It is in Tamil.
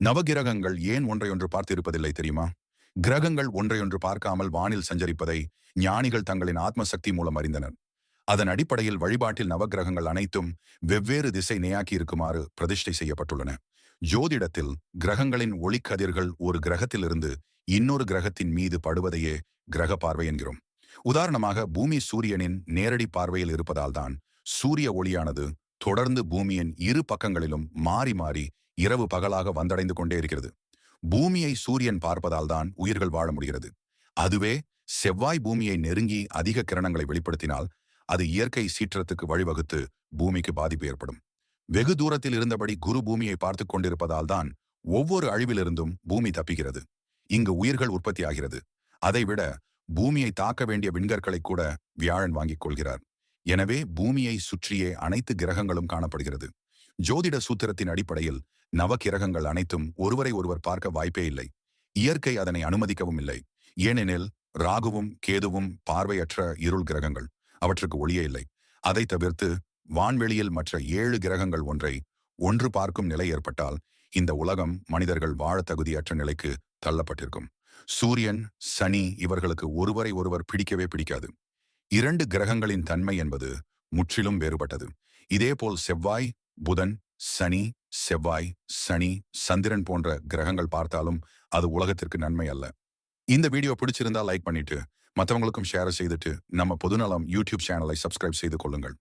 நவகிரகங்கள் ஏன் ஒன்றையொன்று பார்த்திருப்பதில்லை தெரியுமா? கிரகங்கள் ஒன்றையொன்று பார்க்காமல் வானில் சஞ்சரிப்பதை ஞானிகள் தங்களின் ஆத்மசக்தி மூலம் அறிந்தனர். அதன் அடிப்படையில் வழிபாட்டில் நவகிரகங்கள் அனைத்தும் வெவ்வேறு திசை நேயாக்கி இருக்குமாறு பிரதிஷ்டை செய்யப்பட்டுள்ளன. ஜோதிடத்தில் கிரகங்களின் ஒளிக்கதிர்கள் ஒரு கிரகத்திலிருந்து இன்னொரு கிரகத்தின் மீது படுவதையே கிரக பார்வை என்கிறோம். உதாரணமாக பூமி சூரியனின் நேரடி பார்வையில் இருப்பதால்தான் சூரிய ஒளியானது தொடர்ந்து பூமியின் இரு பக்கங்களிலும் மாறி மாறி இரவு பகலாக வந்தடைந்து கொண்டே இருக்கிறது. பூமியை சூரியன் பார்ப்பதால் தான் உயிர்கள் வாழ முடிகிறது. அதுவே செவ்வாய் பூமியை நெருங்கி அதிக கிரணங்களை வெளிப்படுத்தினால் அது இயற்கை சீற்றத்துக்கு வழிவகுத்து பூமிக்கு பாதிப்பு ஏற்படும். வெகு தூரத்தில் இருந்தபடி குரு பூமியை பார்த்து கொண்டிருப்பதால் தான் ஒவ்வொரு அழிவிலிருந்தும் பூமி தப்பிக்கிறது. இங்கு உயிர்கள் உற்பத்தி ஆகிறது அதைவிட பூமியை தாக்க வேண்டிய விண்கற்களை கூட வியாழன் வாங்கிக் கொள்கிறார். எனவே பூமியை சுற்றியே அனைத்து கிரகங்களும் காணப்படுகிறது. ஜோதிட சூத்திரத்தின் அடிப்படையில் நவக்கிரகங்கள் அனைத்தும் ஒருவரை ஒருவர் பார்க்க வாய்ப்பே இல்லை. இயற்கை அதனை அனுமதிக்கவும் இல்லை. ஏனெனில் ராகுவும் கேதுவும் பார்வையற்ற இருள் கிரகங்கள் அவற்றுக்கு ஒளியே இல்லை. அதை தவிர்த்து வான்வெளியில் மற்ற ஏழு கிரகங்கள் ஒன்றை ஒன்று பார்க்கும் நிலை ஏற்பட்டால் இந்த உலகம் மனிதர்கள் வாழ தகுதியற்ற நிலைக்கு தள்ளப்பட்டிருக்கும். சூரியன் சனி இவர்களுக்கு ஒருவரை ஒருவர் பிடிக்கவே பிடிக்காது. இரண்டு கிரகங்களின் தன்மை என்பது முற்றிலும் வேறுபட்டது. இதேபோல் செவ்வாய் புதன் சனி செவ்வாய் சனி சந்திரன் போன்ற கிரகங்கள் பார்த்தாலும் அது உலகத்திற்கு நன்மை அல்ல. இந்த வீடியோ பிடிச்சிருந்தா லைக் பண்ணிட்டு மற்றவங்களுக்கும் ஷேர் செய்துட்டு நம்ம பொதுநலம் யூடியூப் சேனலை சப்ஸ்கிரைப் செய்து கொள்ளுங்கள்.